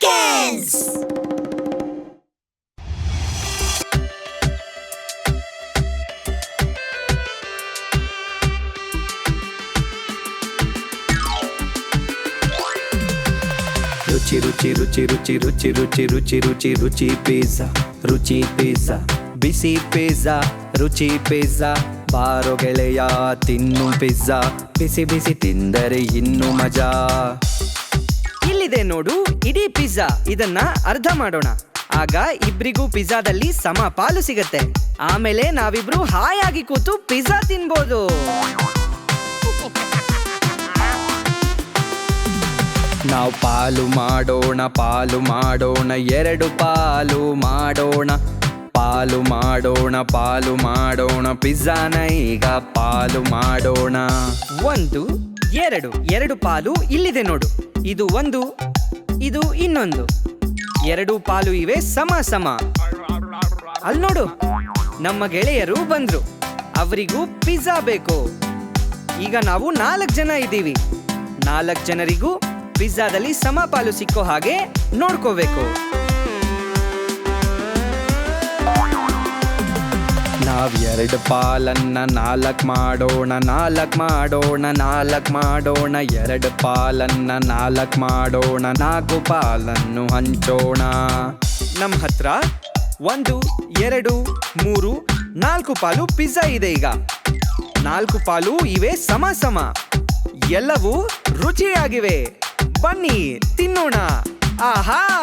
Jublicans! ರುಚಿ ರುಚಿ ರುಚಿ ರುಚಿ ರುಚಿ ರುಚಿ ರುಚಿ ರುಚಿ ರುಚಿ ಪಿಜ್ಜಾ ರುಚಿ ಪಿಜ್ಜಾ ಬಿಸಿ ಪಿಜ್ಜಾ ರುಚಿ ಪಿಜ್ಜಾ ಬಾರೋ ಗೆಳೆಯ ತಿನ್ನು ಪಿಜ್ಜಾ ಬಿಸಿ ಬಿಸಿ ತಿಂದರೆ ಇನ್ನು ಮಜಾ ಇಲ್ಲಿದೆ ನೋಡು? ಇಡೀ ಪಿಜ್ಜಾ. ಇದನ್ನ ಅರ್ಧ ಮಾಡೋಣ. ಆಗ ಇಬ್ರಿಗೂ ಪಿಜ್ಜಾದಲ್ಲಿ ಸಮ ಪಾಲು ಸಿಗತ್ತೆ. ಆಮೇಲೆ ನಾವಿಬ್ರು ಹಾಯಾಗಿ ಕೂತು ಪಿಜ್ಜಾ ತಿನ್ಬೋದು. ನಾವು ಪಾಲು ಮಾಡೋಣ ಪಾಲು ಮಾಡೋಣ, ಎರಡು ಪಾಲು ಮಾಡೋಣ. ಪಾಲು ಮಾಡೋಣ ಪಾಲು ಮಾಡೋಣ, ಪಿಜ್ಜಾನ ಈಗ ಪಾಲು ಮಾಡೋಣ. ಒಂದು, ಎರಡು ಎರಡು ಪಾಲು ಇಲ್ಲಿದೆ ನೋಡು. ಇದು ಒಂದು, ಇದು ಇನ್ನೊಂದು. ಎರಡು ಪಾಲು ಇವೆ ಸಮ ಸಮ. ಅಲ್ ನೋಡು, ನಮ್ಮ ಗೆಳೆಯರು ಬಂದ್ರು. ಅವರಿಗೂ ಪಿಜ್ಜಾ ಬೇಕು. ಈಗ ನಾವು ನಾಲ್ಕು ಜನ ಇದ್ದೀವಿ. ನಾಲ್ಕು ಜನರಿಗೂ ಪಿಜ್ಜಾದಲ್ಲಿ ಸಮಪಾಲು ಸಿಕ್ಕೋ ಹಾಗೆ ನೋಡ್ಕೋಬೇಕು. ಎರಡು ಪಾಲನ್ನ ನಾಲ್ಕು ಮಾಡೋಣ ನಾಲ್ಕು ಮಾಡೋಣ ನಾಲ್ಕು ಮಾಡೋಣ. ಎರಡು ಪಾಲನ್ನ ನಾಲ್ಕು ಮಾಡೋಣ, ನಾಲ್ಕು ಪಾಲನ್ನು ಹಂಚೋಣ. ನಮ್ಮ ಹತ್ರ ಒಂದು, ಎರಡು, ಮೂರು, ನಾಲ್ಕು ಪಾಲು ಪಿಜ್ಜಾ ಇದೆ ಈಗ. ನಾಲ್ಕು ಪಾಲು ಇವೆ ಸಮ ಸಮ. ಎಲ್ಲವೂ ರುಚಿಯಾಗಿವೆ. ಬನ್ನಿ ತಿನ್ನೋಣ. ಆಹಾ!